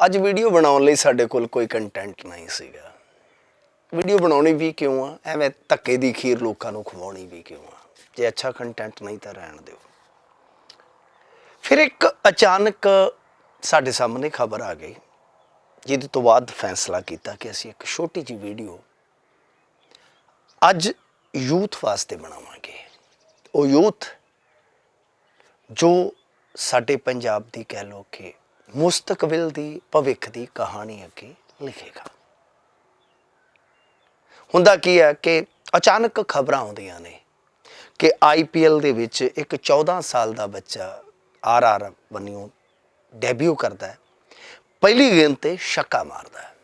ਅੱਜ ਵੀਡੀਓ ਬਣਾਉਣ ਲਈ ਸਾਡੇ ਕੋਲ ਕੋਈ ਕੰਟੈਂਟ ਨਹੀਂ ਸੀਗਾ। ਵੀਡੀਓ ਬਣਾਉਣੀ ਵੀ ਕਿਉਂ ਆ? ਐਵੇਂ ਧੱਕੇ ਦੀ ਖੀਰ ਲੋਕਾਂ ਨੂੰ ਖਵਾਉਣੀ ਵੀ ਕਿਉਂ ਆ? ਜੇ ਅੱਛਾ ਕੰਟੈਂਟ ਨਹੀਂ ਤਾਂ ਰਹਿਣ ਦਿਓ। ਫਿਰ ਇੱਕ ਅਚਾਨਕ ਸਾਡੇ ਸਾਹਮਣੇ ਖਬਰ ਆ ਗਈ, ਜਿਹਦੇ ਤੋਂ ਬਾਅਦ ਫੈਸਲਾ ਕੀਤਾ ਕਿ ਅਸੀਂ ਇੱਕ ਛੋਟੀ ਜਿਹੀ ਵੀਡੀਓ ਅੱਜ ਯੂਥ ਵਾਸਤੇ ਬਣਾਵਾਂਗੇ। ਉਹ ਯੂਥ ਜੋ ਸਾਡੇ ਪੰਜਾਬ ਦੀ ਕਹਿ ਲੋ ਕਿ ਮੁਸਤਕਬਲ ਦੀ ਭਵਿੱਖ ਦੀ ਕਹਾਣੀ ਅੱਗੇ ਲਿਖੇਗਾ। ਹੁੰਦਾ ਕੀ ਹੈ ਕਿ ਅਚਾਨਕ ਖਬਰਾਂ ਆਉਂਦੀਆਂ ਨੇ ਕਿ ਆਈਪੀਐਲ ਦੇ ਵਿੱਚ ਇੱਕ 14 ਸਾਲ ਦਾ ਬੱਚਾ ਆਰਆਰ ਬੰਨਿਓ ਡੈਬਿਊ ਕਰਦਾ ਹੈ। ਪਹਿਲੀ ਗੇਂਦ ਤੇ ਛੱਕਾ ਮਾਰਦਾ ਹੈ।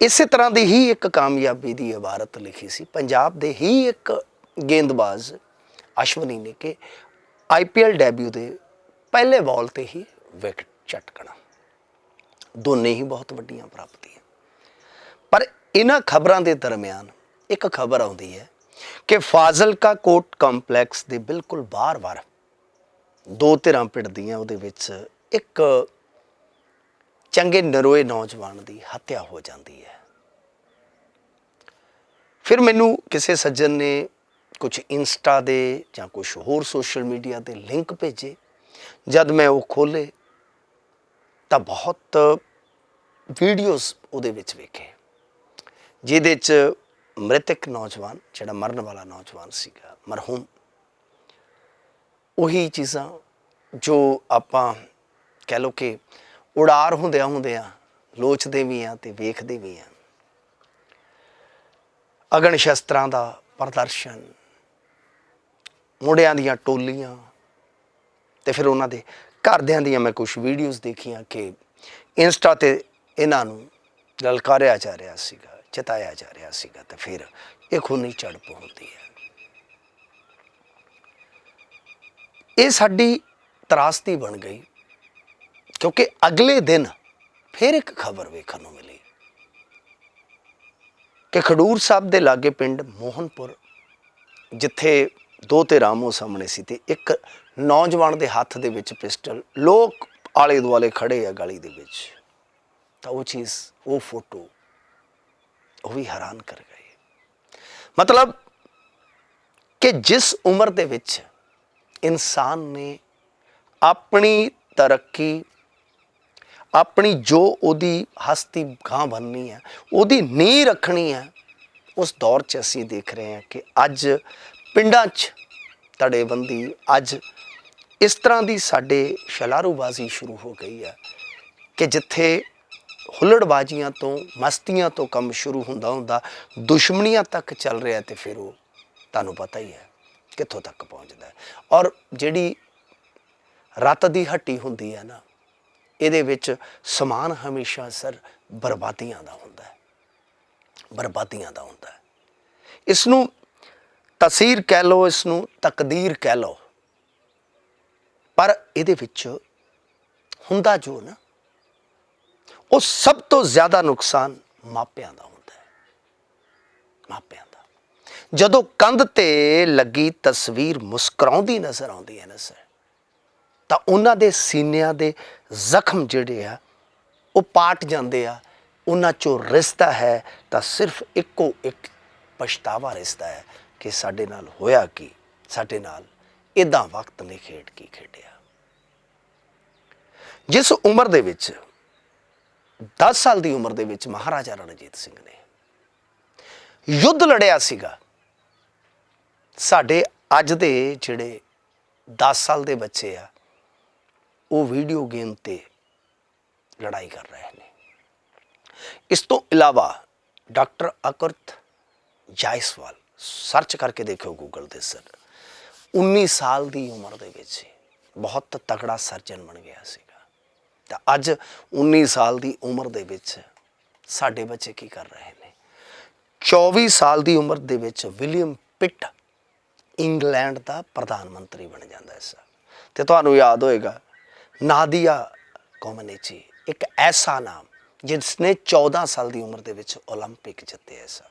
ਇਸੇ ਤਰ੍ਹਾਂ ਦੀ ਹੀ ਇੱਕ ਕਾਮਯਾਬੀ ਦੀ ਇਬਾਰਤ ਲਿਖੀ ਸੀ। ਪੰਜਾਬ ਦੇ ਹੀ ਇੱਕ ਗੇਂਦਬਾਜ਼ ਅਸ਼ਵਨੀ ਨੇ ਕਿ ਆਈਪੀਐਲ ਡੈਬਿਊ ਦੇ ਪਹਿਲੇ ਬਾਲ ਤੇ ਹੀ ਵਿਕਟ ਝਟਕਣਾ। ਦੋਨੇ ਹੀ ਬਹੁਤ ਵੱਡੀਆਂ ਪ੍ਰਾਪਤੀਆਂ। ਪਰ ਇਹਨਾਂ ਖਬਰਾਂ ਦੇ ਦਰਮਿਆਨ ਇੱਕ ਖਬਰ ਆਉਂਦੀ ਹੈ ਕਿ ਫਾਜ਼ਿਲਕਾ ਕੋਰਟ ਕੰਪਲੈਕਸ ਦੇ ਬਿਲਕੁਲ ਬਾਹਰ-ਬਾਹਰ ਦੋ ਧਿਰਾਂ ਪਿੜਦੀਆਂ ਉਹਦੇ ਵਿੱਚ ਇੱਕ ਚੰਗੇ ਨਰੋਏ ਨੌਜਵਾਨ ਦੀ ਹੱਤਿਆ ਹੋ ਜਾਂਦੀ ਹੈ। ਫਿਰ ਮੈਨੂੰ ਕਿਸੇ ਸੱਜਣ ਨੇ ਕੁਝ ਇੰਸਟਾ ਦੇ ਜਾਂ ਕੁਝ ਹੋਰ ਸੋਸ਼ਲ ਮੀਡੀਆ ਦੇ ਲਿੰਕ ਭੇਜੇ। ਜਦ ਮੈਂ ਉਹ ਖੋਲੇ ਤਾਂ ਬਹੁਤ ਵੀਡੀਓਜ਼ ਉਹਦੇ ਵਿੱਚ ਵੇਖੇ, ਜਿਹਦੇ ਚ ਮ੍ਰਿਤਕ ਨੌਜਵਾਨ, ਜਿਹੜਾ ਮਰਨ ਵਾਲਾ ਨੌਜਵਾਨ ਸੀਗਾ, ਮਰਹੂਮ, ਉਹੀ ਚੀਜ਼ਾਂ ਜੋ ਆਪਾਂ ਕਹਿ ਲੋ ਕਿ ਉਡਾਰ ਹੁੰਦਿਆਂ ਹੁੰਦਿਆਂ, ਲੋਚਦੇ ਵੀ ਆ ਤੇ ਵੇਖਦੇ ਵੀ ਆ। ਅਗਨ ਸ਼ਸਤਰਾਂ ਦਾ ਪ੍ਰਦਰਸ਼ਨ, ਮੁੰਡਿਆਂ ਦੀਆਂ ਟੋਲੀਆਂ ਤੇ ਫਿਰ ਉਹਨਾਂ ਦੇ ਘਰਦਿਆਂ ਦੀਆਂ ਮੈਂ ਕੁਝ ਵੀਡੀਓਜ਼ ਦੇਖੀਆਂ ਕਿ ਇੰਸਟਾ ਤੇ ਇਹਨਾਂ ਨੂੰ ਲਲਕਾਰਿਆ ਜਾ ਰਿਹਾ ਸੀਗਾ, ਚਿਤਾਇਆ ਜਾ ਰਿਹਾ ਸੀਗਾ ਤੇ ਫਿਰ ਇਹ ਖੂਨੀ ਝੜਪ ਹੁੰਦੀ ਹੈ। ਇਹ ਸਾਡੀ ਤਰਾਸਦੀ ਬਣ ਗਈ ਕਿਉਂਕਿ ਅਗਲੇ ਦਿਨ ਫਿਰ ਇੱਕ ਖਬਰ ਵੇਖਣ ਨੂੰ ਮਿਲੀ ਕਿ ਖਡੂਰ ਸਾਹਿਬ ਦੇ ਲਾਗੇ ਪਿੰਡ ਮੋਹਨਪੁਰ, ਜਿੱਥੇ ਦੋ ਤੇ ਰਾਮੋ ਸਾਹਮਣੇ ਸੀ ਤੇ ਇੱਕ ਨੌਜਵਾਨ ਦੇ ਹੱਥ ਦੇ ਵਿੱਚ ਪਿਸਟਲ। ਲੋਕ ਆਲੇ ਦੁਆਲੇ ਖੜੇ ਆ ਗਲੀ ਦੇ ਵਿੱਚ। ਤਾਂ ਉਹ ਚੀਜ਼, ਉਹ ਫੋਟੋ, ਉਹ ਵੀ ਹੈਰਾਨ ਕਰ ਗਏ। ਮਤਲਬ ਕਿ ਜਿਸ ਉਮਰ ਦੇ ਵਿੱਚ ਇਨਸਾਨ ਨੇ ਆਪਣੀ ਤਰੱਕੀ, ਆਪਣੀ ਜੋ ਉਹਦੀ ਹਸਤੀ ਗਾਂ ਬਣਨੀ ਹੈ ਉਹਦੀ ਨੀਂਹ ਰੱਖਣੀ ਹੈ ਉਸ ਦੌਰ 'ਚ ਅਸੀਂ ਦੇਖ ਰਹੇ ਹਾਂ ਕਿ ਅੱਜ ਪਿੰਡਾਂ 'ਚ ਤੜੇਬੰਦੀ ਅੱਜ ਇਸ ਤਰ੍ਹਾਂ ਦੀ ਸਾਡੇ ਸ਼ਲਾਰੂਬਾਜ਼ੀ ਸ਼ੁਰੂ ਹੋ ਗਈ ਹੈ ਕਿ ਜਿੱਥੇ ਹੁੱਲੜਬਾਜ਼ੀਆਂ ਤੋਂ, ਮਸਤੀਆਂ ਤੋਂ ਕੰਮ ਸ਼ੁਰੂ ਹੁੰਦਾ ਹੁੰਦਾ, ਦੁਸ਼ਮਣੀਆਂ ਤੱਕ ਚੱਲ ਰਿਹਾ ਤੇ ਫਿਰ ਉਹ ਤੁਹਾਨੂੰ ਪਤਾ ਹੀ ਹੈ ਕਿੱਥੋਂ ਤੱਕ ਪਹੁੰਚਦਾ ਔਰ ਜਿਹੜੀ ਰੱਤ ਦੀ ਹੱਟੀ ਹੁੰਦੀ ਹੈ ਨਾ, ਇਹਦੇ ਵਿੱਚ ਸਮਾਨ ਹਮੇਸ਼ਾ ਸਰ ਬਰਬਾਦੀਆਂ ਦਾ ਹੁੰਦਾ ਹੈ। ਬਰਬਾਦੀਆਂ ਦਾ ਹੁੰਦਾ ਹੈ। ਇਸ ਨੂੰ ਤਸੀਰ ਕਹਿ ਲਓ ਇਸ ਨੂੰ ਤਕਦੀਰ ਕਹਿ ਲਓ। ਪਰ ਇਹਦੇ ਵਿੱਚ ਹੁੰਦਾ ਜੋ ਨਾ, ਉਹ ਸਭ ਤੋਂ ਜ਼ਿਆਦਾ ਨੁਕਸਾਨ ਮਾਪਿਆਂ ਦਾ ਹੁੰਦਾ ਹੈ। ਮਾਪਿਆਂ ਦਾ। ਜਦੋਂ ਕੰਧ ਤੇ ਲੱਗੀ ਤਸਵੀਰ ਮੁਸਕਰਾਉਂਦੀ ਨਜ਼ਰ ਆਉਂਦੀ ਹੈ ਨਾ ਸਰ, ਤਾਂ ਉਹਨਾਂ ਦੇ ਸੀਨਿਆਂ ਦੇ ਜ਼ਖਮ ਜਿਹੜੇ ਆ, ਉਹ ਪਾਟ ਜਾਂਦੇ ਆ। ਉਹਨਾਂ ਚੋਂ ਰਿਸ਼ਤਾ ਹੈ ਤਾਂ ਸਿਰਫ ਇੱਕੋ ਇੱਕ ਪਛਤਾਵਾ ਰਿਸ਼ਤਾ ਹੈ। ਕਿ ਸਾਡੇ ਨਾਲ ਹੋਇਆ ਕੀ? ਸਾਡੇ ਨਾਲ ਇਦਾਂ ਵਕਤ ਨੇ ਖੇਡ ਕੀ ਖੇਡਿਆ। ਜਿਸ ਉਮਰ ਦੇ ਵਿੱਚ 10 ਸਾਲ ਦੀ ਉਮਰ ਦੇ ਵਿੱਚ ਮਹਾਰਾਜਾ ਰਣਜੀਤ ਸਿੰਘ ਨੇ ਯੁੱਧ ਲੜਿਆ ਸੀਗਾ। ਸਾਡੇ ਅੱਜ ਦੇ ਜਿਹੜੇ 10 ਸਾਲ ਦੇ ਬੱਚੇ ਆ, ਉਹ ਵੀਡੀਓ ਗੇਮ ਤੇ ਲੜਾਈ ਕਰ ਰਹੇ ਨੇ। ਇਸ ਤੋਂ ਇਲਾਵਾ ਡਾਕਟਰ ਅਕਰਤ ਜਾਇਸਵਾਲ ਸਰਚ ਕਰਕੇ ਦੇਖਿਓ ਗੂਗਲ ਤੇ ਸਰ 19 ਸਾਲ ਦੀ ਉਮਰ ਦੇ ਵਿੱਚ ਬਹੁਤ ਤਕੜਾ ਸਰਜਨ ਬਣ ਗਿਆ ਸੀਗਾ ਤਾਂ ਅੱਜ 19 ਸਾਲ ਦੀ ਉਮਰ ਦੇ ਵਿੱਚ ਸਾਡੇ ਬੱਚੇ ਕੀ ਕਰ ਰਹੇ ਨੇ 24 ਸਾਲ ਦੀ ਉਮਰ ਦੇ ਵਿੱਚ ਵਿਲੀਅਮ ਪਿਟ ਇੰਗਲੈਂਡ ਦਾ ਪ੍ਰਧਾਨ ਮੰਤਰੀ ਬਣ ਜਾਂਦਾ ਹੈ ਸਰ ਤੇ ਤੁਹਾਨੂੰ ਯਾਦ ਹੋਏਗਾ ਨਾਦੀਆ ਕੋਮਨੇਚੀ ਇੱਕ ਐਸਾ ਨਾਮ ਜਿਸ ਨੇ 14 ਸਾਲ ਦੀ ਉਮਰ ਦੇ ਵਿੱਚ 올림픽 ਜਿੱਤੇ ਹੈ ਸਰ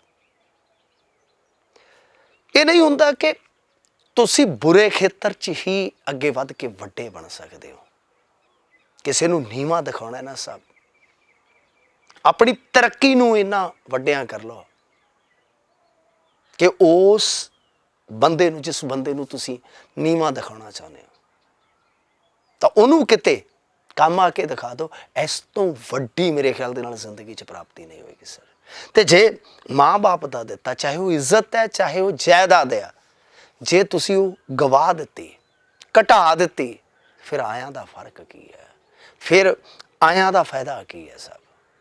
ਇਹ ਨਹੀਂ ਹੁੰਦਾ ਕਿ ਤੁਸੀਂ ਬੁਰੇ ਖੇਤਰ 'ਚ ਹੀ ਅੱਗੇ ਵੱਧ ਕੇ ਵੱਡੇ ਬਣ ਸਕਦੇ ਹੋ। ਕਿਸੇ ਨੂੰ ਨੀਵਾ ਦਿਖਾਉਣਾ ਨਾ ਸਭ। ਆਪਣੀ ਤਰੱਕੀ ਨੂੰ ਇੰਨਾ ਵੱਡਿਆਂ ਕਰ ਲਓ ਕਿ ਉਸ ਬੰਦੇ ਨੂੰ, ਜਿਸ ਬੰਦੇ ਨੂੰ ਤੁਸੀਂ ਨੀਵਾ ਦਿਖਾਉਣਾ ਚਾਹੁੰਦੇ ਹੋ, ਤਾਂ ਉਹਨੂੰ ਕਿਤੇ ਕੰਮ ਆ ਕੇ ਦਿਖਾ ਦਿਓ। ਇਸ ਤੋਂ ਵੱਡੀ ਮੇਰੇ ਖਿਆਲ ਦੇ ਨਾਲ ਜ਼ਿੰਦਗੀ 'ਚ ਪ੍ਰਾਪਤੀ ਨਹੀਂ ਹੋਏਗੀ, ਸਰ। ਤੇ ਜੇ ਮਾਂ-ਬਾਪ ਦਾ ਦਿੱਤਾ, ਚਾਹੇ ਉਹ ਇੱਜ਼ਤ ਹੈ, ਚਾਹੇ ਉਹ ਜਾਇਦਾਦ ਹੈ, ਜੇ ਤੁਸੀਂ ਉਹ ਗਵਾ ਦਿੱਤੀ, ਘਟਾ ਦਿੱਤੀ, ਫਿਰ ਆਇਆਂ ਦਾ ਫ਼ਰਕ ਕੀ ਹੈ? ਫਿਰ ਆਇਆਂ ਦਾ ਫਾਇਦਾ ਕੀ ਹੈ ਸਭ?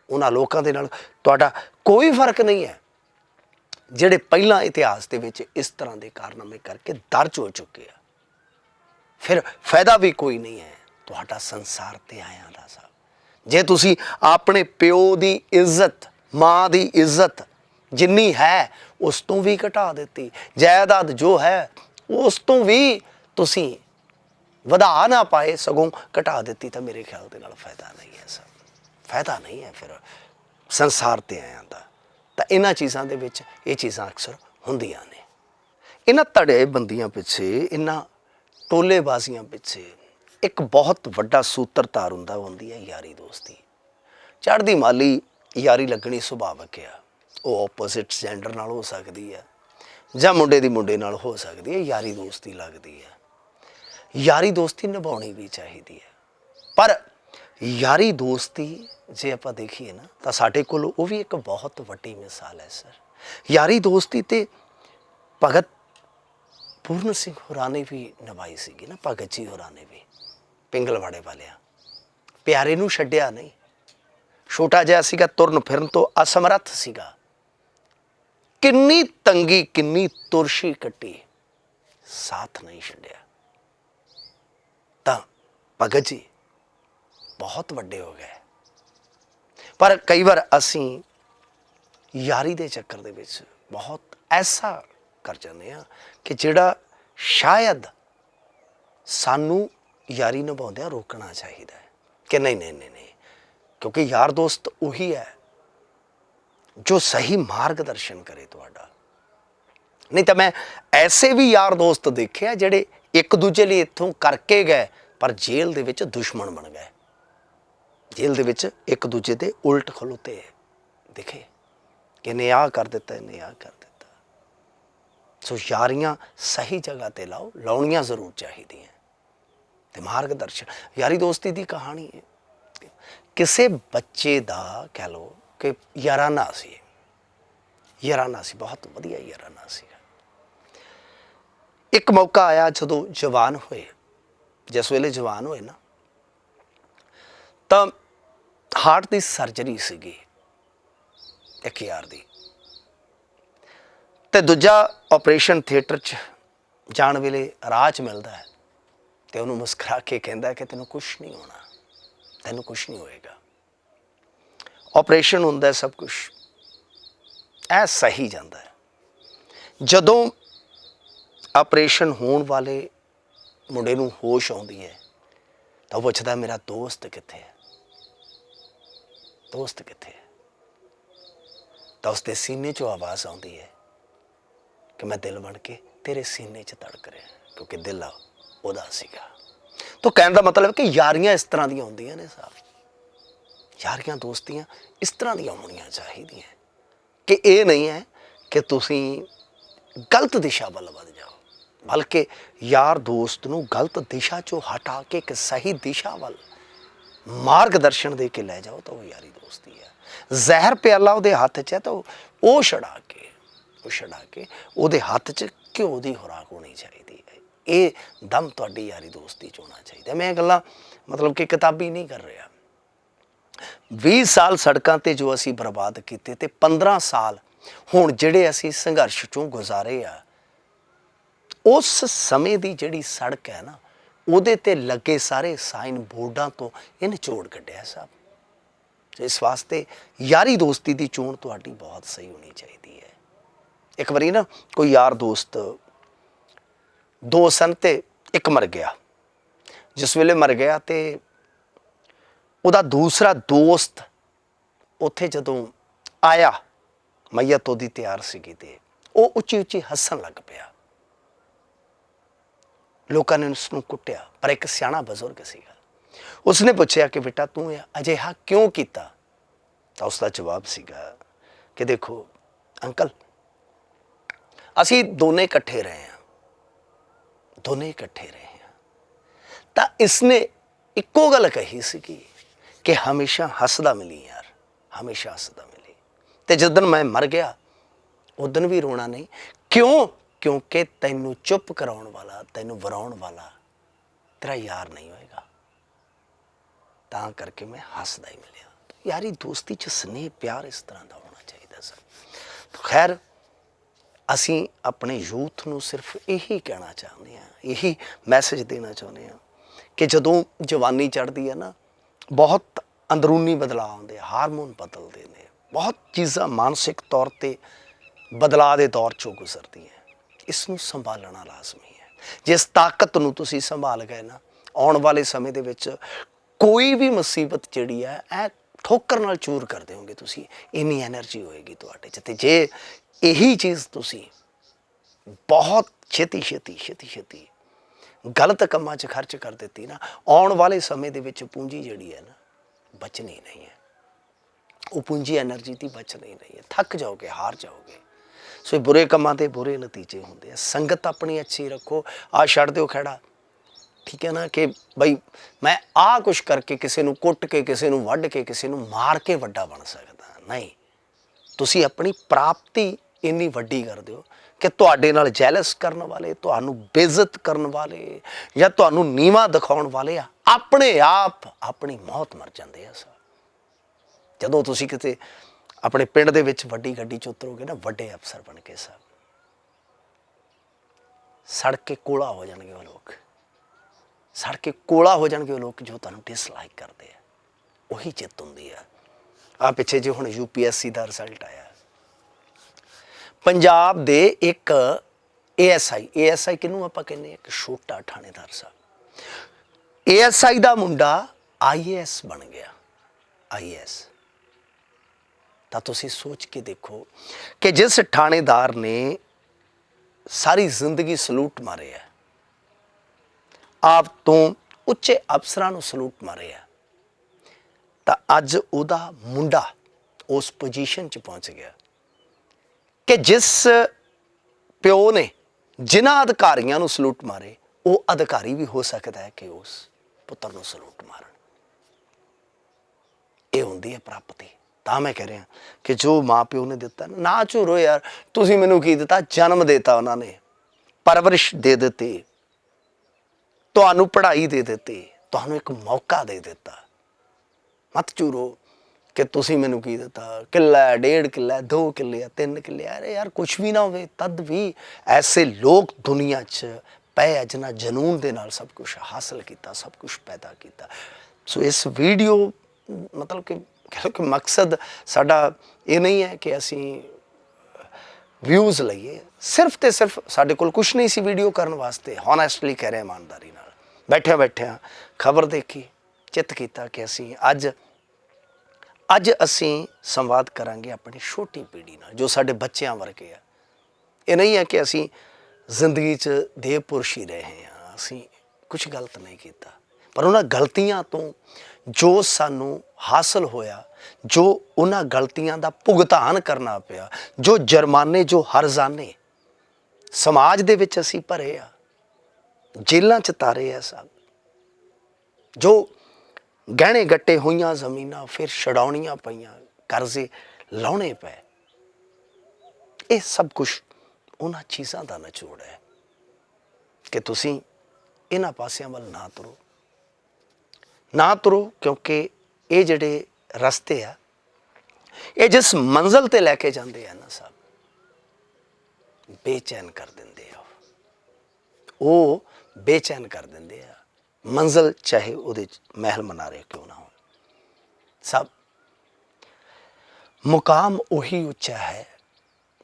ਉਹਨਾਂ ਲੋਕਾਂ ਦੇ ਨਾਲ ਤੁਹਾਡਾ ਕੋਈ ਫ਼ਰਕ ਨਹੀਂ ਹੈ। ਜਿਹੜੇ ਪਹਿਲਾਂ ਇਤਿਹਾਸ ਦੇ ਵਿੱਚ ਇਸ ਤਰ੍ਹਾਂ ਦੇ ਕਾਰਨਾਮੇ ਕਰਕੇ ਦਰਜ ਹੋ ਚੁੱਕੇ ਆ, ਫਿਰ ਫਾਇਦਾ ਵੀ ਕੋਈ ਨਹੀਂ ਹੈ ਤੁਹਾਡਾ ਸੰਸਾਰ ਤੇ ਆਇਆਂ ਦਾ ਸਭ। ਜੇ ਤੁਸੀਂ ਆਪਣੇ ਪਿਓ ਦੀ ਇੱਜ਼ਤ ਮਾਂ ਦੀ ਇੱਜ਼ਤ ਜਿੰਨੀ ਹੈ, ਉਸ ਤੋਂ ਵੀ ਘਟਾ ਦਿੱਤੀ। ਜਾਇਦਾਦ ਜੋ ਹੈ, ਉਸ ਤੋਂ ਵੀ ਤੁਸੀਂ ਵਧਾ ਨਾ ਪਾਏ, ਸਗੋਂ ਘਟਾ ਦਿੱਤੀ ਤਾਂ ਮੇਰੇ ਖਿਆਲ ਦੇ ਨਾਲ ਫਾਇਦਾ ਨਹੀਂ ਹੈ ਸਰ। ਫਾਇਦਾ ਨਹੀਂ ਹੈ ਫਿਰ। ਸੰਸਾਰ ਤੇ ਆਇਆਂ ਦਾ ਤਾਂ ਇਹਨਾਂ ਚੀਜ਼ਾਂ ਦੇ ਵਿੱਚ ਇਹ ਚੀਜ਼ਾਂ ਅਕਸਰ ਹੁੰਦੀਆਂ ਨੇ। ਇਹਨਾਂ ਧੜੇ ਬੰਦੀਆਂ ਪਿੱਛੇ, ਇਹਨਾਂ ਟੋਲੇਬਾਜ਼ੀਆਂ ਪਿੱਛੇ ਇੱਕ ਬਹੁਤ ਵੱਡਾ ਸੂਤਰਧਾਰ ਹੁੰਦਾ ਹੁੰਦੀ ਹੈ ਯਾਰੀ ਦੋਸਤੀ। ਚੜ੍ਹਦੀ ਮਾਲੀ ਯਾਰੀ ਲੱਗਣੀ ਸੁਭਾਵਿਕ ਆ। ਉਹ ਆਪੋਜ਼ਿਟ ਜੈਂਡਰ ਨਾਲ ਹੋ ਸਕਦੀ ਹੈ ਜਾਂ ਮੁੰਡੇ ਦੀ ਮੁੰਡੇ ਨਾਲ ਹੋ ਸਕਦੀ ਹੈ ਯਾਰੀ ਦੋਸਤੀ ਲੱਗਦੀ ਹੈ ਯਾਰੀ ਦੋਸਤੀ ਨਿਭਾਉਣੀ ਵੀ ਚਾਹੀਦੀ ਹੈ ਪਰ ਯਾਰੀ ਦੋਸਤੀ ਜੇ ਆਪਾਂ ਦੇਖੀਏ ਨਾ, ਤਾਂ ਸਾਡੇ ਕੋਲ ਉਹ ਵੀ ਇੱਕ ਬਹੁਤ ਵੱਡੀ ਮਿਸਾਲ ਹੈ, ਸਰ। ਯਾਰੀ ਦੋਸਤੀ ਤੇ ਭਗਤ ਪੂਰਨ ਸਿੰਘ ਹੋਰਾਂ ਨੇ ਵੀ ਨਿਭਾਈ ਸੀਗੀ ਨਾ, ਭਗਤ ਜੀ ਹੋਰਾਂ ਨੇ ਵੀ। ਪਿੰਗਲਵਾੜੇ ਵਾਲਿਆਂ। ਪਿਆਰੇ ਨੂੰ ਛੱਡਿਆ ਨਹੀਂ। ਛੋਟਾ ਜਿਹਾ ਸੀਗਾ, ਤੁਰਨ ਫਿਰਨ ਤੋਂ ਅਸਮਰੱਥ ਸੀਗਾ। ਕਿੰਨੀ ਤੰਗੀ, ਕਿੰਨੀ ਤੁਰਸ਼ੀ ਕੱਟੀ। ਸਾਥ ਨਹੀਂ ਛੱਡਿਆ। ਤਾਂ ਭਗਤ ਜੀ ਬਹੁਤ ਵੱਡੇ ਹੋ ਗਏ। ਪਰ ਕਈ ਵਾਰ ਅਸੀਂ ਯਾਰੀ ਦੇ ਚੱਕਰ ਦੇ ਵਿੱਚ ਬਹੁਤ ਐਸਾ ਕਰ ਜਾਂਦੇ ਆ ਕਿ ਜਿਹੜਾ ਸ਼ਾਇਦ ਸਾਨੂੰ ਯਾਰੀ ਨਿਭਾਉਂਦਿਆਂ ਰੋਕਣਾ ਚਾਹੀਦਾ ਹੈ ਕਿ ਨਹੀਂ ਨਹੀਂ ਨਹੀਂ ਨਹੀਂ। ਕਿਉਂਕਿ ਯਾਰ ਦੋਸਤ ਉਹੀ ਹੈ ਜੋ ਸਹੀ ਮਾਰਗਦਰਸ਼ਨ ਕਰੇ ਤੁਹਾਡਾ। ਨਹੀਂ ਤਾਂ ਮੈਂ ਐਸੇ ਵੀ ਯਾਰ ਦੋਸਤ ਦੇਖਿਆ ਜਿਹੜੇ ਇੱਕ ਦੂਜੇ ਲਈ ਇੱਥੋਂ ਕਰਕੇ ਗਏ, ਪਰ ਜੇਲ੍ਹ ਦੇ ਵਿੱਚ ਦੁਸ਼ਮਣ ਬਣ ਗਏ। ਜੇਲ੍ਹ ਦੇ ਵਿੱਚ ਇੱਕ ਦੂਜੇ ਦੇ ਉਲਟ ਖਲੋਤੇ ਦਿਖੇ। ਕਿ ਨੇ ਆਹ ਕਰ ਦਿੱਤਾ, ਇਹਨੇ ਆਹ ਕਰ ਦਿੱਤਾ। ਸੋ ਯਾਰੀਆਂ ਸਹੀ ਜਗ੍ਹਾ ਤੇ ਲਾਓ, ਲਾਉਣੀਆਂ ਜ਼ਰੂਰ ਚਾਹੀਦੀਆਂ। ਤੇ ਮਾਰਗਦਰਸ਼ਨ, ਯਾਰੀ ਦੋਸਤੀ ਦੀ ਕਹਾਣੀ ਹੈ। ਕਿਸੇ ਬੱਚੇ ਦਾ ਕਹਿ ਲਓ ਕਿ ਯਾਰਾਨਾ ਸੀ। ਯਾਰਾਨਾ ਸੀ, ਬਹੁਤ ਵਧੀਆ ਯਾਰਾਨਾ ਸੀ ਇੱਕ ਮੌਕਾ ਆਇਆ ਜਦੋਂ ਜਵਾਨ ਹੋਏ। ਜਿਸ ਵੇਲੇ ਜਵਾਨ ਹੋਏ ਨਾ, ਤਾਂ ਹਾਰਟ ਦੀ ਸਰਜਰੀ ਸੀਗੀ ਇੱਕ ਯਾਰ ਦੀ। ਤੇ ਦੂਜਾ ਆਪਰੇਸ਼ਨ ਥੀਏਟਰ 'ਚ ਜਾਣ ਵੇਲੇ ਰਾਹ 'ਚ ਮਿਲਦਾ ਹੈ ਤੇ ਉਹਨੂੰ ਮੁਸਕਰਾ ਕੇ ਕਹਿੰਦਾ ਕਿ ਤੈਨੂੰ ਕੁਝ ਨਹੀਂ ਹੋਣਾ। ਤੈਨੂੰ ਕੁਝ ਨਹੀਂ ਹੋਏਗਾ। ਆਪਰੇਸ਼ਨ ਹੁੰਦਾ ਸਭ ਕੁਝ ਐ ਸਹੀ ਜਾਂਦਾ ਹੈ। ਜਦੋਂ ਆਪਰੇਸ਼ਨ ਹੋਣ ਵਾਲੇ ਮੁੰਡੇ ਨੂੰ ਹੋਸ਼ ਆਉਂਦੀ ਹੈ, ਤਾਂ ਉਹ ਪੁੱਛਦਾ, ਮੇਰਾ ਦੋਸਤ ਕਿੱਥੇ ਹੈ? ਦੋਸਤ ਕਿੱਥੇ ਹੈ? ਤਾਂ ਉਸਦੇ ਸੀਨੇ 'ਚੋਂ ਆਵਾਜ਼ ਆਉਂਦੀ ਹੈ ਕਿ ਮੈਂ ਦਿਲ ਬਣ ਕੇ ਤੇਰੇ ਸੀਨੇ 'ਚ ਧੜਕ ਰਿਹਾ, ਕਿਉਂਕਿ ਦਿਲ ਉਹਦਾ ਸੀਗਾ। ਤਾਂ ਕਹਿਣ ਦਾ ਮਤਲਬ ਕਿ ਯਾਰੀਆਂ ਇਸ ਤਰ੍ਹਾਂ ਦੀਆਂ ਹੁੰਦੀਆਂ ਨੇ ਸਾਹਿਬ ਯਾਰੀਆਂ ਦੋਸਤੀਆਂ ਇਸ ਤਰ੍ਹਾਂ ਦੀਆਂ ਹੋਣੀਆਂ ਚਾਹੀਦੀਆਂ। ਕਿ ਇਹ ਨਹੀਂ ਹੈ ਕਿ ਤੁਸੀਂ ਗਲਤ ਦਿਸ਼ਾ ਵੱਲ ਵੱਧ ਜਾਓ, ਬਲਕਿ ਯਾਰ ਦੋਸਤ ਨੂੰ ਗਲਤ ਦਿਸ਼ਾ ਚੋਂ ਹਟਾ ਕੇ ਇੱਕ ਸਹੀ ਦਿਸ਼ਾ ਵੱਲ ਮਾਰਗਦਰਸ਼ਨ ਦੇ ਕੇ ਲੈ ਜਾਓ ਤਾਂ ਉਹ ਯਾਰੀ ਦੋਸਤੀ ਹੈ। ਜ਼ਹਿਰ ਪਿਆਲਾ ਉਹਦੇ ਹੱਥ 'ਚ ਹੈ ਤਾਂ ਉਹ- ਉਹ ਛਡਾ ਕੇ, ਉਹ ਛਡਾ ਕੇ ਉਹਦੇ ਹੱਥ 'ਚ ਘਿਓ ਦੀ ਖੁਰਾਕ ਹੋਣੀ ਚਾਹੀਦੀ ਹੈ। ਇਹ ਦਮ ਤੁਹਾਡੀ ਯਾਰੀ ਦੋਸਤੀ 'ਚ ਹੋਣਾ ਚਾਹੀਦਾ। ਮੈਂ ਇਹ ਗੱਲਾਂ ਮਤਲਬ ਕਿ ਕਿਤਾਬੀ ਨਹੀਂ ਕਰ ਰਿਹਾ। 20 ਸਾਲ ਸੜਕਾਂ ਤੇ ਜੋ ਅਸੀਂ ਬਰਬਾਦ ਕੀਤੇ ਤੇ 15 ਸਾਲ ਹੁਣ ਜਿਹੜੇ ਅਸੀਂ ਸੰਘਰਸ਼ ਚੋਂ ਗੁਜ਼ਾਰੇ ਆ, ਉਸ ਸਮੇਂ ਦੀ ਜਿਹੜੀ ਸੜਕ ਹੈ ਨਾ, ਉਹਦੇ ਤੇ ਲੱਗੇ ਸਾਰੇ ਸਾਈਨ ਬੋਰਡਾਂ ਤੋਂ ਇਹ ਨਿਚੋੜ ਕੱਢਿਆ ਸਭ। ਇਸ ਵਾਸਤੇ ਯਾਰੀ ਦੋਸਤੀ ਦੀ ਚੋਣ ਤੁਹਾਡੀ ਬਹੁਤ ਸਹੀ ਹੋਣੀ ਚਾਹੀਦੀ ਹੈ। ਇੱਕ ਵਾਰੀ ਨਾ ਕੋਈ ਯਾਰ ਦੋਸਤ ਦੋ ਸਨ ਤੇ ਇੱਕ ਮਰ ਗਿਆ। ਜਿਸ ਵੇਲੇ ਮਰ ਗਿਆ ਤੇ ਉਹਦਾ ਦੂਸਰਾ ਦੋਸਤ ਉੱਥੇ ਜਦੋਂ ਆਇਆ ਮਈਤ ਉਹਦੀ ਤਿਆਰ ਸੀਗੀ ਤੇ ਉਹ ਉੱਚੀ ਉੱਚੀ ਹੱਸਣ ਲੱਗ ਪਿਆ। ਲੋਕਾਂ ਨੇ ਉਸ ਨੂੰ ਕੁੱਟਿਆ, ਪਰ ਇੱਕ ਸਿਆਣਾ ਬਜ਼ੁਰਗ ਸੀਗਾ। ਉਸਨੇ ਪੁੱਛਿਆ ਕਿ ਬੇਟਾ ਤੂੰ ਅਜਿਹਾ ਕਿਉਂ ਕੀਤਾ? ਤਾਂ ਉਸ ਦਾ ਜਵਾਬ ਸੀਗਾ ਕਿ ਦੇਖੋ, ਅੰਕਲ, ਅਸੀਂ ਦੋਨੇ ਇਕੱਠੇ ਰਹੇ ਹਾਂ। ਦੋਨੇ ਇਕੱਠੇ ਰਹੇ ਹਾਂ। ਤਾਂ ਇਸਨੇ ਇੱਕੋ ਗੱਲ ਕਹੀ ਸੀ ਕਿ ਹਮੇਸ਼ਾ ਹੱਸਦਾ ਮਿਲੀ ਯਾਰ, ਹਮੇਸ਼ਾ ਹੱਸਦਾ ਮਿਲੀ। ਤੇ ਜਦੋਂ ਮੈਂ ਮਰ ਗਿਆ, ਉਦੋਂ ਵੀ ਰੋਣਾ ਨਹੀਂ। ਕਿਉਂ? ਕਿਉਂਕਿ ਤੈਨੂੰ ਚੁੱਪ ਕਰਾਉਣ ਵਾਲਾ, ਤੈਨੂੰ ਵਰਾਉਣ ਵਾਲਾ ਤੇਰਾ ਯਾਰ ਨਹੀਂ ਹੋਏਗਾ। ਤਾਂ ਕਰਕੇ ਮੈਂ ਹੱਸਦਾ ਹੀ ਮਿਲਿਆ। ਯਾਰੀ ਦੋਸਤੀ ਚ ਸਨੇਹ, ਪਿਆਰ ਇਸ ਤਰ੍ਹਾਂ ਦਾ ਹੋਣਾ ਚਾਹੀਦਾ ਸਰ ਖੈਰ ਅਸੀਂ ਆਪਣੇ ਯੂਥ ਨੂੰ ਸਿਰਫ ਇਹੀ ਕਹਿਣਾ ਚਾਹੁੰਦੇ ਆ ਇਹੀ ਮੈਸੇਜ ਦੇਣਾ ਚਾਹੁੰਦੇ ਆ ਕਿ ਜਦੋਂ ਜਵਾਨੀ ਚੜਦੀ ਹੈ ਨਾ, ਬਹੁਤ ਅੰਦਰੂਨੀ ਬਦਲਾਅ ਆਉਂਦੇ ਆ, ਹਾਰਮੋਨ ਬਦਲਦੇ ਨੇ, ਬਹੁਤ ਚੀਜ਼ਾਂ ਮਾਨਸਿਕ ਤੌਰ ਤੇ ਬਦਲਾਅ ਦੇ ਦੌਰ ਚੋਂ ਗੁਜ਼ਰਦੀਆਂ ਇਸ ਨੂੰ ਸੰਭਾਲਣਾ ਲਾਜ਼ਮੀ ਹੈ। ਜਿਸ ਤਾਕਤ ਨੂੰ ਤੁਸੀਂ ਸੰਭਾਲ ਗਏ ਨਾ, ਆਉਣ ਵਾਲੇ ਸਮੇਂ ਦੇ ਵਿੱਚ ਕੋਈ ਵੀ ਮੁਸੀਬਤ ਜਿਹੜੀ ਹੈ, ਇਹ ਠੋਕਰ ਨਾਲ ਚੂਰ ਕਰ ਦੇਵੋਗੇ ਤੁਸੀਂ, ਇੰਨੀ એનર્ਜੀ ਹੋਏਗੀ ਤੁਹਾਡੇ 'ਚ ਤੇ ਜੇ ਇਹੀ ਚੀਜ਼ ਤੁਸੀਂ ਬਹੁਤ ਛੇਤੀ ਛੇਤੀ ਛੇਤੀ ਛੇਤੀ ਗਲਤ ਕੰਮਾਂ 'ਚ ਖਰਚ ਕਰ ਦਿੱਤੀ ਨਾ, ਆਉਣ ਵਾਲੇ ਸਮੇਂ ਦੇ ਵਿੱਚ ਪੂੰਜੀ ਜਿਹੜੀ ਹੈ ਨਾ, ਬਚਣੀ ਨਹੀਂ ਹੈ। ਉਹ ਪੂੰਜੀ એનર્ਜੀ ਦੀ ਬਚਣੀ ਨਹੀਂ ਹੈ। ਥੱਕ ਜਾਓਗੇ, ਹਾਰ ਜਾਓਗੇ। ਸੋ ਇਹ ਬੁਰੇ ਕੰਮਾਂ ਦੇ ਬੁਰੇ ਨਤੀਜੇ ਹੁੰਦੇ ਆ। ਸੰਗਤ ਆਪਣੀ ਅੱਛੀ ਰੱਖੋ। ਆ ਛੱਡ ਦਿਓ ਖੜਾ ਠੀਕ ਹੈ ਨਾ ਕਿ ਬਈ ਮੈਂ ਆ ਕੁਛ ਕਰਕੇ ਕਿਸੇ ਨੂੰ ਕੁੱਟ ਕੇ, ਕਿਸੇ ਨੂੰ ਵੱਢ ਕੇ, ਕਿਸੇ ਨੂੰ ਮਾਰ ਕੇ ਵੱਡਾ ਬਣ ਸਕਦਾ। ਨਹੀਂ। ਤੁਸੀਂ ਆਪਣੀ ਪ੍ਰਾਪਤੀ ਇੰਨੀ ਵੱਡੀ ਕਰ ਦਿਓ ਕਿ ਤੁਹਾਡੇ ਨਾਲ ਜੈਲਸ ਕਰਨ ਵਾਲੇ, ਤੁਹਾਨੂੰ ਬੇਇੱਜ਼ਤ ਕਰਨ ਵਾਲੇ ਜਾਂ ਤੁਹਾਨੂੰ ਨੀਵਾ ਦਿਖਾਉਣ ਵਾਲੇ ਆ, ਆਪਣੇ ਆਪ ਆਪਣੀ ਮੌਤ ਮਰ ਜਾਂਦੇ ਆ ਸਰ। ਜਦੋਂ ਤੁਸੀਂ ਕਿਤੇ ਆਪਣੇ ਪਿੰਡ ਦੇ ਵਿੱਚ ਵੱਡੀ ਗੱਡੀ ਚ ਉਤਰੋਗੇ ਨਾ, ਵੱਡੇ ਅਫਸਰ ਬਣ ਕੇ ਸਰ। ਸੜ ਕੇ ਕੋਲਾ ਹੋ ਜਾਣਗੇ ਉਹ ਲੋਕ। ਸੜ ਕੇ ਕੋਲਾ ਹੋ ਜਾਣਗੇ ਉਹ ਲੋਕ ਜੋ ਤੁਹਾਨੂੰ ਡਿਸਲਾਈਕ ਕਰਦੇ ਆ। ਉਹੀ ਜਿੱਤ ਹੁੰਦੀ ਆ। ਆ ਪਿੱਛੇ ਜੇ ਹੁਣ ਯੂਪੀਐਸਸੀ ਦਾ ਰਿਜ਼ਲਟ ਆਇਆ। ਪੰਜਾਬ ਦੇ ਇੱਕ ਏਐਸਆਈ ਏਐਸਆਈ ਕਿਹਨੂੰ ਆਪਾਂ ਕਹਿੰਦੇ ਹਾਂ? ਇੱਕ ਛੋਟਾ ਥਾਣੇਦਾਰ ਸਾਹਿਬ। ਏਐਸਆਈ ਦਾ ਮੁੰਡਾ ਆਈਏਐਸ ਬਣ ਗਿਆ। ਆਈਏਐਸ ਤਾਂ ਤੁਸੀਂ ਸੋਚ ਕੇ ਦੇਖੋ ਕਿ ਜਿਸ ਥਾਣੇਦਾਰ ਨੇ ਸਾਰੀ ਜ਼ਿੰਦਗੀ ਸਲੂਟ ਮਾਰੇ ਹੈ ਆਪ ਤੋਂ ਉੱਚੇ ਅਫਸਰਾਂ ਨੂੰ ਸਲੂਟ ਮਾਰੇ ਆ, ਤਾਂ ਅੱਜ ਉਹਦਾ ਮੁੰਡਾ ਉਸ ਪੋਜੀਸ਼ਨ 'ਚ ਪਹੁੰਚ ਗਿਆ। ਕਿ ਜਿਸ ਪਿਓ ਨੇ ਜਿਨ੍ਹਾਂ ਅਧਿਕਾਰੀਆਂ ਨੂੰ ਸਲੂਟ ਮਾਰੇ ਉਹ ਅਧਿਕਾਰੀ ਵੀ ਹੋ ਸਕਦਾ ਹੈ ਕਿ ਉਸ ਪੁੱਤਰ ਨੂੰ ਸਲੂਟ ਮਾਰਨ। ਇਹ ਹੁੰਦੀ ਹੈ ਪ੍ਰਾਪਤੀ। ਤਾਂ ਮੈਂ ਕਹਿ ਰਿਹਾ ਕਿ ਜੋ ਮਾਪਿਓ ਨੇ ਦਿੱਤਾ ਨਾ, ਝੂਰੋ ਯਾਰ ਤੁਸੀਂ ਮੈਨੂੰ ਕੀ ਦਿੱਤਾ? ਜਨਮ ਦਿੱਤਾ ਉਹਨਾਂ ਨੇ। ਪਰਵਰਿਸ਼ ਦੇ ਦਿੱਤੀ। ਤੁਹਾਨੂੰ ਪੜ੍ਹਾਈ ਦੇ ਦਿੱਤੀ। ਤੁਹਾਨੂੰ ਇੱਕ ਮੌਕਾ ਦੇ ਦਿੱਤਾ। ਮਤ ਝੂਰੋ। ਕਿ ਤੁਸੀਂ ਮੈਨੂੰ ਕੀ ਦਿੱਤਾ? ਕਿੱਲਾ, ਡੇਢ ਕਿੱਲਾ, ਦੋ ਕਿੱਲੇ, ਤਿੰਨ ਕਿੱਲੇ। ਆ। ਅਰੇ ਯਾਰ ਕੁਝ ਵੀ ਨਾ ਹੋਵੇ, ਤਦ ਵੀ ਐਸੇ ਲੋਕ ਦੁਨੀਆ 'ਚ ਪਏ ਆ ਜਿਨ੍ਹਾਂ ਜਨੂਨ ਦੇ ਨਾਲ ਸਭ ਕੁਝ ਹਾਸਲ ਕੀਤਾ, ਸਭ ਕੁਝ ਪੈਦਾ ਕੀਤਾ। ਸੋ ਇਸ ਵੀਡੀਓ, ਮਤਲਬ ਕਿ ਕਹਿ ਲਓ ਕਿ ਮਕਸਦ ਸਾਡਾ ਇਹ ਨਹੀਂ ਹੈ ਕਿ ਅਸੀਂ ਵਿਊਜ਼ ਲਈਏ। ਸਿਰਫ ਤੇ ਸਿਰਫ ਸਾਡੇ ਕੋਲ ਕੁਝ ਨਹੀਂ ਸੀ ਵੀਡੀਓ ਕਰਨ ਵਾਸਤੇ। ਹੌਨੈਸਟਲੀ ਕਹਿ ਰਹੇ ਇਮਾਨਦਾਰੀ ਨਾਲ। ਬੈਠਿਆ ਬੈਠਿਆਂ ਖਬਰ ਦੇਖੀ, ਚਿੱਤ ਕੀਤਾ ਕਿ ਅਸੀਂ ਅੱਜ ਅੱਜ ਅਸੀਂ ਸੰਵਾਦ ਕਰਾਂਗੇ ਆਪਣੀ ਛੋਟੀ ਪੀੜ੍ਹੀ ਨਾਲ, ਜੋ ਸਾਡੇ ਬੱਚਿਆਂ ਵਰਗੇ ਆ। ਇਹ ਨਹੀਂ ਹੈ ਕਿ ਅਸੀਂ ਜ਼ਿੰਦਗੀ 'ਚ ਦੇਵਪੁਰਸ਼ ਹੀ ਰਹੇ ਹਾਂ, ਅਸੀਂ ਕੁਝ ਗਲਤ ਨਹੀਂ ਕੀਤਾ। ਪਰ ਉਹਨਾਂ ਗਲਤੀਆਂ ਤੋਂ ਜੋ ਸਾਨੂੰ ਹਾਸਲ ਹੋਇਆ, ਜੋ ਉਹਨਾਂ ਗਲਤੀਆਂ ਦਾ ਭੁਗਤਾਨ ਕਰਨਾ ਪਿਆ, ਜੋ ਜੁਰਮਾਨੇ, ਜੋ ਹਰਜ਼ਾਨੇ ਸਮਾਜ ਦੇ ਵਿੱਚ ਅਸੀਂ ਭਰੇ ਆ, ਜੇਲ੍ਹਾਂ 'ਚ ਤਾਰੇ ਆ ਸਭ। ਜੋ ਗਹਿਣੇ ਗੱਟੇ ਹੋਈਆਂ ਜ਼ਮੀਨਾਂ, ਫਿਰ ਛਡਾਉਣੀਆਂ ਪਈਆਂ, ਕਰਜ਼ੇ ਲਾਉਣੇ ਪਏ। ਇਹ ਸਭ ਕੁਝ ਉਹਨਾਂ ਚੀਜ਼ਾਂ ਦਾ ਨਿਚੋੜ ਹੈ ਕਿ ਤੁਸੀਂ ਇਹਨਾਂ ਪਾਸਿਆਂ ਵੱਲ ਨਾ ਤੁਰੋ। ਨਾ ਤੁਰੋ ਕਿਉਂਕਿ ਇਹ ਜਿਹੜੇ ਰਸਤੇ ਆ, ਇਹ ਜਿਸ ਮੰਜ਼ਲ ਤੇ ਲੈ ਕੇ ਜਾਂਦੇ ਆ ਨਾ ਸਭ, ਬੇਚੈਨ ਕਰ ਦਿੰਦੇ ਆ ਉਹ ਬੇਚੈਨ ਕਰ ਦਿੰਦੇ ਆ। ਮੰਜ਼ਲ ਚਾਹੇ ਉਹਦੇ 'ਚ ਮਹਿਲ ਮਨਾਰੇ ਕਿਉਂ ਨਾ ਹੋਣ। ਸਭ, ਮੁਕਾਮ ਉਹੀ ਉੱਚਾ ਹੈ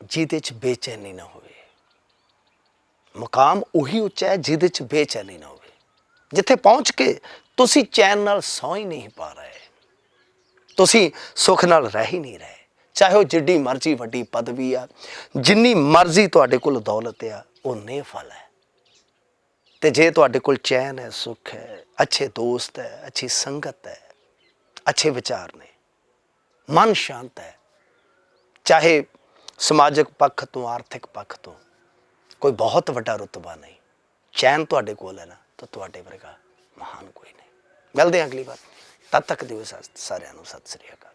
ਜਿਹਦੇ 'ਚ ਬੇਚੈਨੀ ਨਾ ਹੋਵੇ। ਮੁਕਾਮ ਉਹੀ ਉੱਚਾ ਹੈ ਜਿਹਦੇ 'ਚ ਬੇਚੈਨੀ ਨਾ ਹੋਵੇ। ਜਿੱਥੇ ਪਹੁੰਚ ਕੇ ਤੁਸੀਂ ਚੈਨ ਨਾਲ ਸੌਂ ਹੀ ਨਹੀਂ ਪਾ ਰਹੇ। ਤੁਸੀਂ ਸੁੱਖ ਨਾਲ ਰਹਿ ਹੀ ਨਹੀਂ ਰਹੇ। ਚਾਹੇ ਉਹ ਜਿੱਡੀ ਮਰਜ਼ੀ ਵੱਡੀ ਪਦਵੀ ਆ, ਜਿੰਨੀ ਮਰਜ਼ੀ ਤੁਹਾਡੇ ਕੋਲ ਦੌਲਤ ਆ, ਉਹ ਨੇ ਫਲ ਹੈ। ਤੇ ਜੇ ਤੁਹਾਡੇ ਕੋਲ ਚੈਨ ਹੈ, ਸੁੱਖ ਹੈ, ਅੱਛੇ ਦੋਸਤ ਹੈ, ਅੱਛੀ ਸੰਗਤ ਹੈ, ਅੱਛੇ ਵਿਚਾਰ ਨੇ, ਮਨ ਸ਼ਾਂਤ ਹੈ, ਚਾਹੇ ਸਮਾਜਿਕ ਪੱਖ ਤੋਂ, ਆਰਥਿਕ ਪੱਖ ਤੋਂ, ਕੋਈ ਬਹੁਤ ਵੱਡਾ ਰੁਤਬਾ ਨਹੀਂ, ਚੈਨ ਤੁਹਾਡੇ ਕੋਲ ਹੈ ਨਾ, ਤਾਂ ਤੁਹਾਡੇ ਵਰਗਾ ਮਹਾਨ ਕੋਈ ਨਹੀਂ। ਮਿਲਦੇ ਹਾਂ ਅਗਲੀ ਵਾਰ। ਤਦ ਤੱਕ ਦਿਓ ਸਾਰਿਆਂ ਨੂੰ ਸਤਿ ਸ੍ਰੀ ਅਕਾਲ।